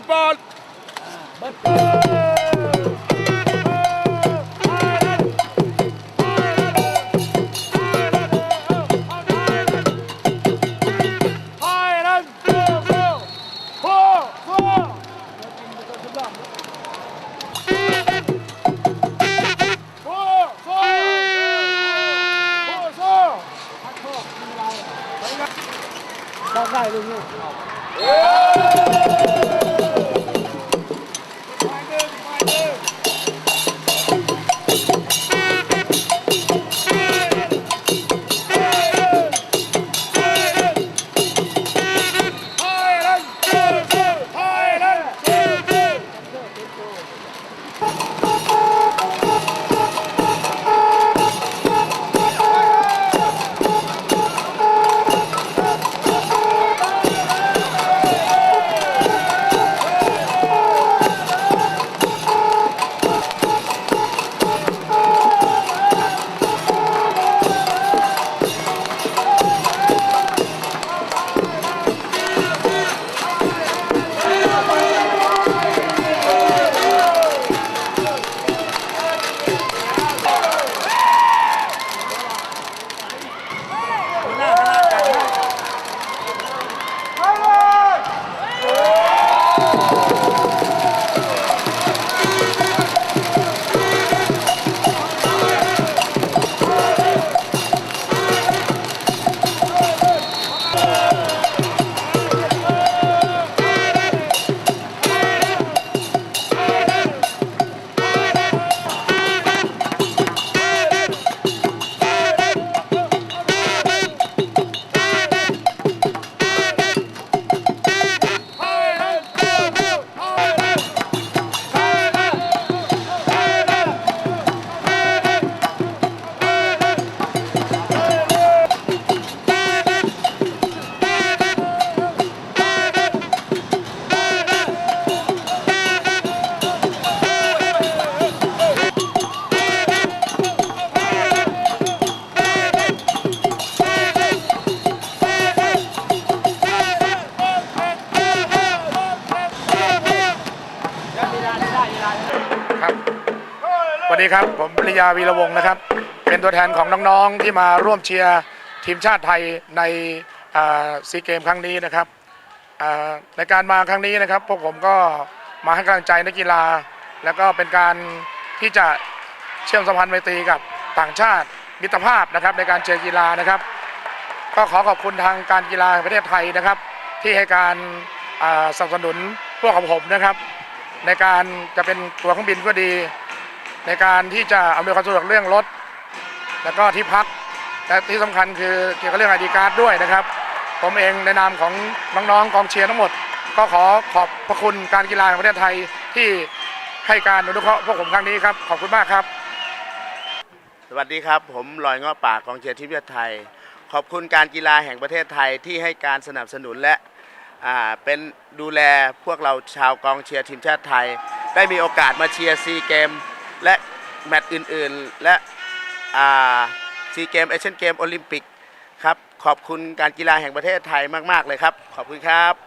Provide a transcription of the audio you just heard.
the ball. ครับสวัสดีครับ ผมปริยาวีระวงศ์นะครับ เป็นตัวแทนของน้องๆที่มาร่วมเชียร์ทีมชาติไทยในซีเกมครั้งนี้นะครับในการมาครั้งนี้นะครับ พวกผมก็มาให้กำลังใจนักกีฬา แล้วก็เป็นการที่จะเชื่อมสัมพันธ์ไมตรีกับต่างชาติมิตรภาพนะครับในการเชียร์กีฬานะครับ ก็ขอขอบคุณทางการกีฬาประเทศไทยนะครับ ที่ให้การสนับสนุนพวกของผมนะครับ ในการจะเป็นตัวเครื่องบินก็ดี ในการที่จะอำนวยความสะดวกเรื่องรถ แล้วก็ที่พักและที่สำคัญคือเกี่ยวกับเรื่องไอดีการ์ดด้วยนะครับ ผมเองในนามของน้องๆกองเชียร์ทั้งหมด ก็ขอขอบพระคุณการกีฬาแห่งประเทศไทยที่ให้การอนุเคราะห์พวกผมครั้งนี้ครับ ขอบคุณมากครับ สวัสดีครับ ผมลอยงาะป่ากองเชียร์ทีมชาติไทย ขอบคุณการกีฬาแห่งประเทศไทยที่ให้การสนับสนุนและ เป็นดูแลพวกเราชาวกองเชียร์ทีมชาติไทย ได้มีโอกาสมาเชียร์ซีเกม และแมตช์อื่นๆ และซีเกมเอเชียนเกมโอลิมปิกครับ ขอบคุณการกีฬาแห่งประเทศไทยมาก ๆ เลยครับ ขอบคุณครับ